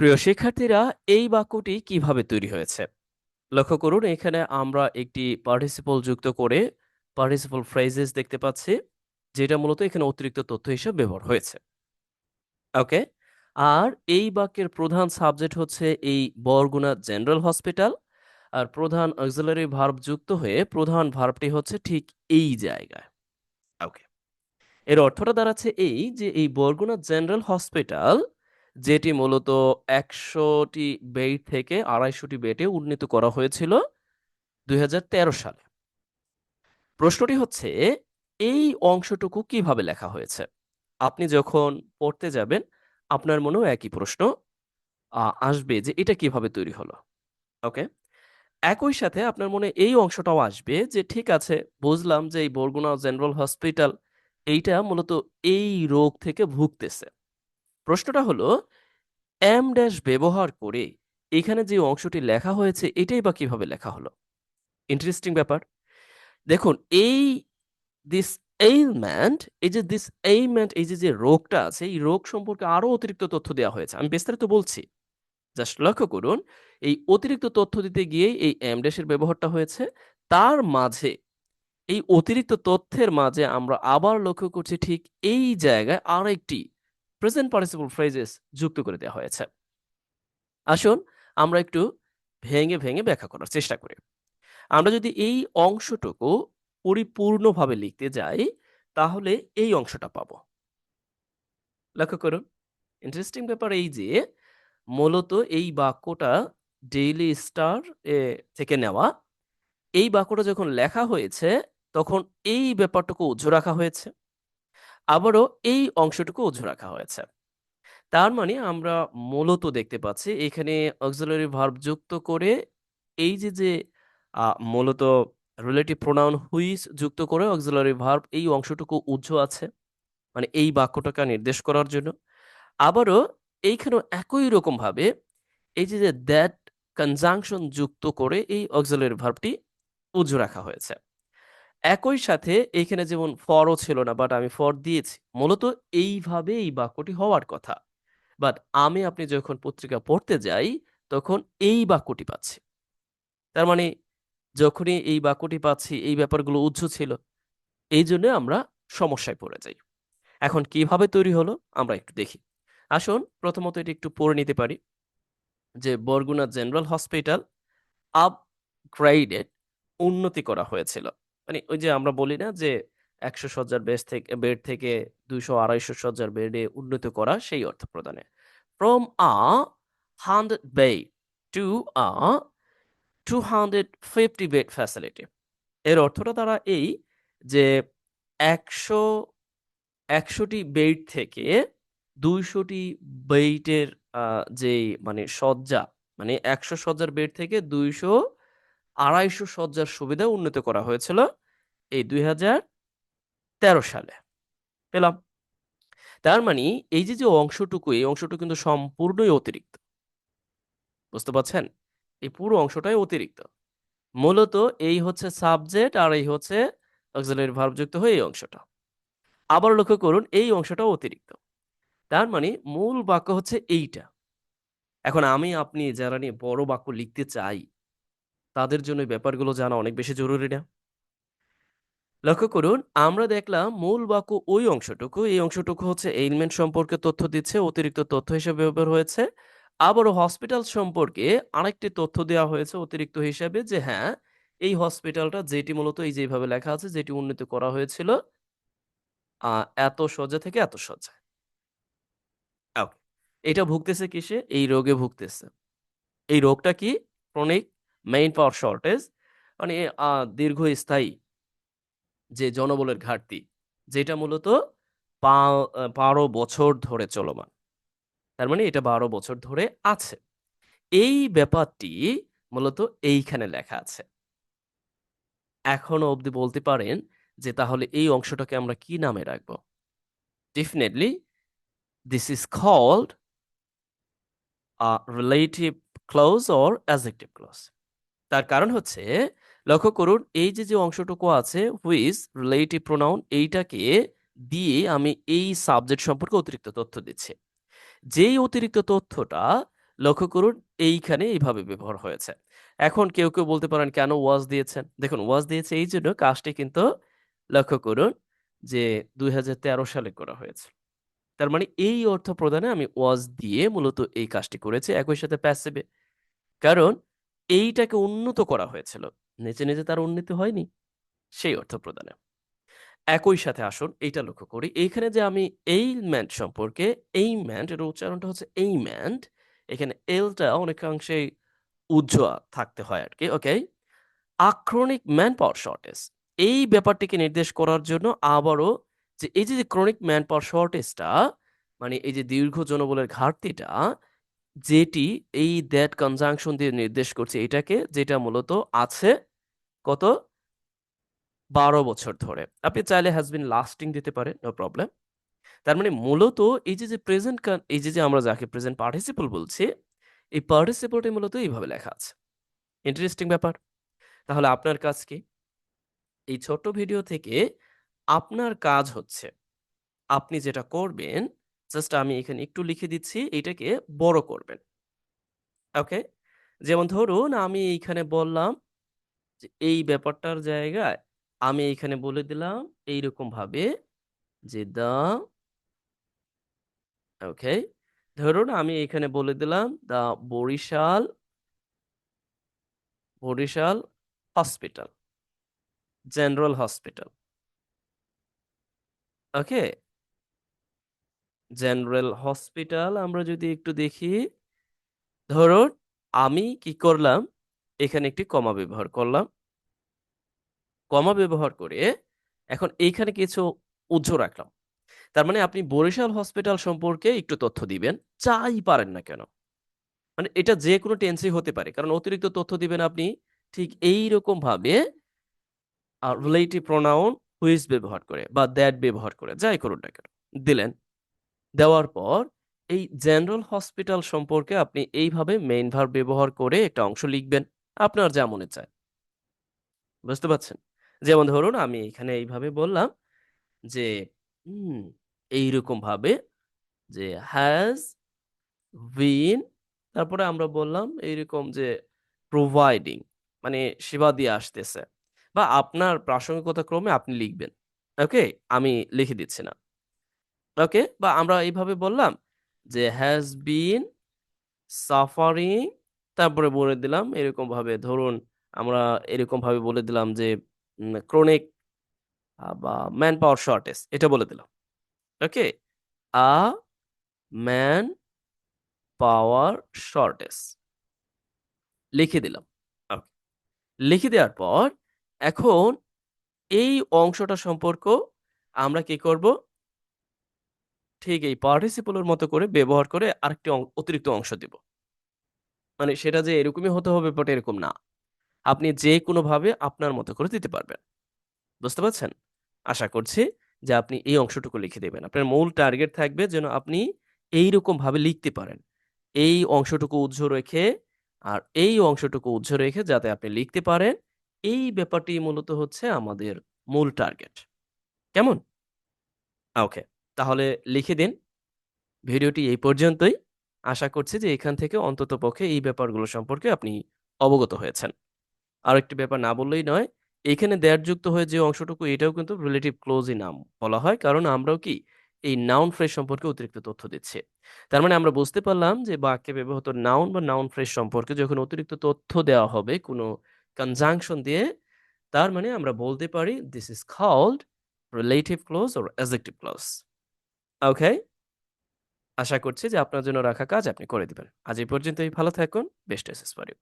প্রিয় শিক্ষার্থীরা, এই বাক্যটি কীভাবে তৈরি হয়েছে? লক্ষ্য করুন, এখানে আমরা একটি পার্টিসিপল যুক্ত করে পার্টিসিপল ফ্রেজেস দেখতে পাচ্ছি, যেটা মূলত এখানে অতিরিক্ত তথ্য হিসেবে ব্যবহার হয়েছে। ওকে? আর এই বাক্যের প্রধান সাবজেক্ট হচ্ছে এই বরগুনা জেনারেল হসপিটাল, আর প্রধান অক্সিলারি ভার্ব যুক্ত হয়ে প্রধান ভার্বটি হচ্ছে ঠিক এই জায়গায়। ওকে? এর অর্থটা দাঁড়াচ্ছে এই যে এই বরগুনা জেনারেল হসপিটাল যেটি মূলত একশোটি বেড থেকে আড়াইশোটি বেডে উন্নীত করা হয়েছিল দুই হাজার তেরো সালে। প্রশ্নটি হচ্ছে, এই অংশটুকু কীভাবে লেখা হয়েছে? আপনি যখন পড়তে যাবেন, আপনার মনেও একই প্রশ্ন আসবে যে এটা কীভাবে তৈরি হলো। ওকে? একই সাথে আপনার মনে এই অংশটাও আসবে যে ঠিক আছে, বুঝলাম যে এই বরগুনা জেনারেল হসপিটাল এইটা মূলত এই রোগ থেকে ভুগতেছে। প্রশ্নটা হলো এম ড্যাশ ব্যবহার করে এখানে যে অংশটি লেখা হয়েছে, এটাই বা কীভাবে লেখা হলো? ইন্টারেস্টিং ব্যাপার। দেখুন, এই দিস এইলমেন্ট এই যে দিস এইলমেন্ট এই যে যে রোগটা আছে, এই রোগ সম্পর্কে আরও অতিরিক্ত তথ্য দেওয়া হয়েছে। আমি বিস্তারিত বলছি। জাস্ট লক্ষ্য করুন, এই অতিরিক্ত তথ্য দিতে গিয়ে এই এম ড্যাশের ব্যবহারটা হয়েছে। তার মাঝে, এই অতিরিক্ত তথ্যের মাঝে আমরা আবার লক্ষ্য করছি ঠিক এই জায়গায় আরেকটি প্রেজেন্ট পার্টিসিপল ফ্রেজেস যুক্ত করে দেওয়া হয়েছে। আসুন আমরা একটু ভেঙে ভেঙে ব্যাখ্যা করার চেষ্টা করি। আমরা যদি এই অংশটুকু পরিপূর্ণভাবে লিখতে যাই, তাহলে এই অংশটা পাবো। লক্ষ্য করুন ইন্টারেস্টিং ব্যাপার এই যে, মূলত এই বাক্যটা ডেইলি স্টার থেকে নেওয়া, এই বাক্যটা যখন লেখা হয়েছে, তখন এই ব্যাপারটুকু উজ্জ্ব রাখা হয়েছে। আবারও এই অংশটুকু উজ্জ্ব রাখা হয়েছে। তার মানে আমরা মূলত দেখতে পাচ্ছি এখানে অক্সিলারি ভার্ব যুক্ত করে এই যে যে মূলত রিলেটিভ প্রোনাউন হুইস যুক্ত করে অক্সিলারি ভার্ব এই অংশটুকু উজ্জ্ব আছে মানে এই বাক্যটাকে নির্দেশ করার জন্য। আবারও এইখানেও একই রকম ভাবে এই যে যে দ্যাট কনজাংশন যুক্ত করে এই অক্সিলারি ভার্বটি উজ্জ্ব রাখা হয়েছে। একই সাথে এখানে যেমন ফরও ছিল না বাট আমি ফর দিয়েছি। মূলত এইভাবে এই বাক্যটি হওয়ার কথা। বাট আমি, আপনি যখন পত্রিকা পড়তে যাই, তখন এই বাক্যটি পাচ্ছি। তার মানে যখনই এই বাক্যটি পাচ্ছি, এই ব্যাপারগুলো উজ্জ্ব ছিল, এই জন্য আমরা সমস্যায় পড়ে যাই। এখন কীভাবে তৈরি হলো, আমরা একটু দেখি। আসুন, প্রথমত এটি একটু পড়ে নিতে পারি। যে বরগুনা জেনারেল হসপিটাল আপগ্রেডেড উন্নতি করা হয়েছিল। মানে ওই যে আমরা বলি না যে একশো শয্যার বেড থেকে বেড থেকে দুইশো আড়াইশো শয্যার বেডে উন্নত করা সেই অর্থ প্রদানে। From a hundred bed to a two hundred fifty bed facility এর অর্থটা তারা এই যে একশো, একশোটি বেড থেকে দুইশোটি বেডের যে মানে শয্যা মানে একশো শয্যার বেড থেকে দুইশো আড়াইশো শয্যার সুবিধা উন্নত করা হয়েছিল এই দুই হাজার তেরো সালে। পেলাম। তার মানে এই যে যে অংশটুকু, এই অংশটুকু কিন্তু সম্পূর্ণই অতিরিক্ত। বুঝতে পারছেন? এই পুরো অংশটাই অতিরিক্ত। মূলত এই হচ্ছে সাবজেক্ট আর এই হচ্ছে অক্সিলারি ভার্ব যুক্ত হয়ে এই অংশটা। আবার লক্ষ্য করুন, এই অংশটা অতিরিক্ত। তার মানে মূল বাক্য হচ্ছে এইটা। এখন আমি, আপনি, যারা নিয়ে বড় বাক্য লিখতে চাই তাদের জন্য এই ব্যাপারগুলো জানা অনেক বেশি জরুরি না। লক্ষ্য করুন আমরা দেখলাম মূল বাক্য ওই অংশটুকু এই অংশটুকু হচ্ছে এইলমেন্ট সম্পর্কে তথ্য দিচ্ছে অতিরিক্ত তথ্য হিসেবে ব্যবহার হয়েছে। আবারও হসপিটাল সম্পর্কে আরেকটি তথ্য দেওয়া হয়েছে অতিরিক্ত হিসাবে যে হ্যাঁ এই হসপিটালটা যেটি মূলত এই যেভাবে লেখা আছে যেটি উন্নীত করা হয়েছিল আহ, এত শয্যা থেকে এত ওকে এটা ভুগতেছে কিসে? এই রোগে ভুগতেছে। এই রোগটা কি? ক্রনিক মেইন পাওয়ার শর্টেজ মানে দীর্ঘস্থায়ী যে জনবলের ঘাটতি, যেটা মূলত বারো বছর ধরে চলমান। তার মানে এটা বারো বছর ধরে আছে। এই ব্যাপারটি মূলত এইখানে লেখা আছে। এখনও অবধি বলতে পারেন যে তাহলে এই অংশটাকে আমরা কি নামে রাখব? Definitely this is called relative clause or adjective clause তার কারণ হচ্ছে লক্ষ্য করুন এই যে যে অংশটুকু আছে হুইজ রিলেটিভ প্রোনাউন এইটাকে দিয়ে আমি এই সাবজেক্ট সম্পর্কে অতিরিক্ত তথ্য দিচ্ছি যেই অতিরিক্ত তথ্যটা লক্ষ্য করুন এইখানে এইভাবে ব্যবহার হয়েছে। এখন কেউ, কেউ বলতে পারেন কেন ওয়াজ দিয়েছেন? দেখুন ওয়াজ দিয়েছে এই জন্য কাজটি কিন্তু লক্ষ্য করুন যে ২০১৩ সালে করা হয়েছে। তার মানে এই অর্থ প্রদানে আমি ওয়াজ দিয়ে মূলত এই কাজটি করেছি একই সাথে প্যাসিভে। কারণ এইটাকে উন্নত করা হয়েছিল। নিচে, নিচে তার উন্নতি হয়নি। সেই অর্থ প্রদানে। একই সাথে আসুন এইটা লক্ষ্য করি। এইখানে যে আমি ailment সম্পর্কে ailment এর উচ্চারণটা হচ্ছে এই ম্যান্ড এখানে এলটা অনেকাংশেই উজ্জ্বল থাকতে হয় আর কি ওকে? আক্রনিক ম্যান পাওয়ার শর্টেজ এই ব্যাপারটিকে নির্দেশ করার জন্য আবারও যে এই যে ক্রনিক ম্যান পাওয়ার শর্টেজটা মানে এই যে দীর্ঘ জনবলের ঘাটতিটা যেটি এই that conjunction দিয়ে নির্দেশ করছে এটাকে যেটা মূলত আছে কত? ১২ বছর ধরে। আপনি চাইলে has been lasting দিতে পারেন, নো প্রবলেম। তার মানে মূলত এই যে, যে প্রেজেন্ট এই যে, যে আমরা যাকে প্রেজেন্ট পার্টিসিপল বলছি, এই পার্টিসিপলটি মূলত এইভাবে লেখা আছে। ইন্টারেস্টিং ব্যাপার। তাহলে আপনার কাজ কি? এই ছোট্ট ভিডিও থেকে আপনার কাজ হচ্ছে, আপনি যেটা করবেন জাস্ট আমি এখানে একটু লিখে দিচ্ছি, এটাকে বড় করবেন। ওকে? যেমন ধরুন আমি এইখানে বললাম যে এই ব্যাপারটার জায়গায় আমি এইখানে বলে দিলাম এইরকমভাবে যে দা ওকে? ধরুন আমি এখানে বলে দিলাম the Barishal Barishal hospital. General hospital. Okay? General hospital আমরা যদি একটু দেখি ধরো আমি কি করলাম? এখানে একটি কমা ব্যবহার করলাম। কমা ব্যবহার করে এখন এইখানে কিছু উদ্ধ রাখলাম। তার মানে আপনি বরিশাল হসপিটাল সম্পর্কে একটু তথ্য দিবেন, যাই পারেন না কেন। মানে এটা যে কোনো টেন্সেই হতে পারে। কারণ অতিরিক্ত তথ্য দিবেন আপনি ঠিক এইরকমভাবে আ রিলেটিভ প্রোনাউন হুইচ ব্যবহার করে বা দ্যাট ব্যবহার করে, যাই করুন না কেন। দিলেন। দেওয়ার পর এই জেনারেল হসপিটাল সম্পর্কে আপনি এইভাবে মেইন ভার্ব ব্যবহার করে একটা অংশ লিখবেন। আপনার যা মনে চায়। বুঝতে পারছেন? যেমন ধরুন আমি এখানে এইভাবে বললাম যে হুম, এইরকমভাবে যে হ্যাজ been তারপরে আমরা বললাম এইরকম যে প্রোভাইডিং মানে সেবা দিয়ে আসতেছে। বা আপনার প্রাসঙ্গিকতা ক্রমে আপনি লিখবেন। ওকে? আমি লিখে দিচ্ছি না। ওকে? বা আমরা এইভাবে বললাম যে, has বিন suffering তারপরে বলে দিলাম, এরকমভাবে ধরুন আমরা এরকমভাবে বলে দিলাম যে ক্রনিক বা ম্যান পাওয়ার শর্টেজ এটা বলে দিলাম। ওকে? A manpower shortage. লিখে দিলাম। লিখে দেওয়ার পর এখন এই অংশটা সম্পর্ক আমরা কি করব? ঠিক এই পার্টিসিপল এর মতো করে ব্যবহার করে আরেকটি অতিরিক্ত অংশ দিব। মানে সেটা যে এরকমই হতে হবে ব্যাপারটা এরকম না। আপনি যে কোনোভাবে আপনার মতো করে দিতে পারবেন। বুঝতে পারছেন? আশা করছি যে আপনি এই অংশটুকু লিখে দেবেন। আপনার মূল টার্গেট থাকবে যেন আপনি এইরকমভাবে লিখতে পারেন। এই অংশটুকু উজ্জ রেখে আর এই অংশটুকু উজ্জ রেখে যাতে আপনি লিখতে পারেন, এই ব্যাপারটি মূলত হচ্ছে আমাদের মূল টার্গেট। কেমন? ওকে। তাহলে লিখে দিন। ভিডিওটি এই পর্যন্তই। আশা করছি যে এখান থেকে অন্ততপক্ষে এই ব্যাপারগুলো সম্পর্কে আপনি অবগত হয়েছেন। আর একটি ব্যাপার না বললেই নয়, এখানে দেয়ার যুক্ত হয়ে যে অংশটুকু এটাও কিন্তু রিলেটিভ ক্লোজই নাম বলা হয়। কারণ আমরাও কি এই নাউন ফ্রেশ সম্পর্কে অতিরিক্ত তথ্য দিচ্ছি। তার মানে আমরা বুঝতে পারলাম যে বাক্যে ব্যবহৃত নাউন বা নাউন ফ্রেশ সম্পর্কে যখন অতিরিক্ত তথ্য দেওয়া হবে কোনো কনজাংশন দিয়ে, তার মানে আমরা বলতে পারি this is called relative clause or adjective clause. Okay? আশা করছি যে আপনার জন্য রাখা কাজ আপনি করে দিবেন। আজ এই পর্যন্তই, ভালো থাকুন। Best wishes for you.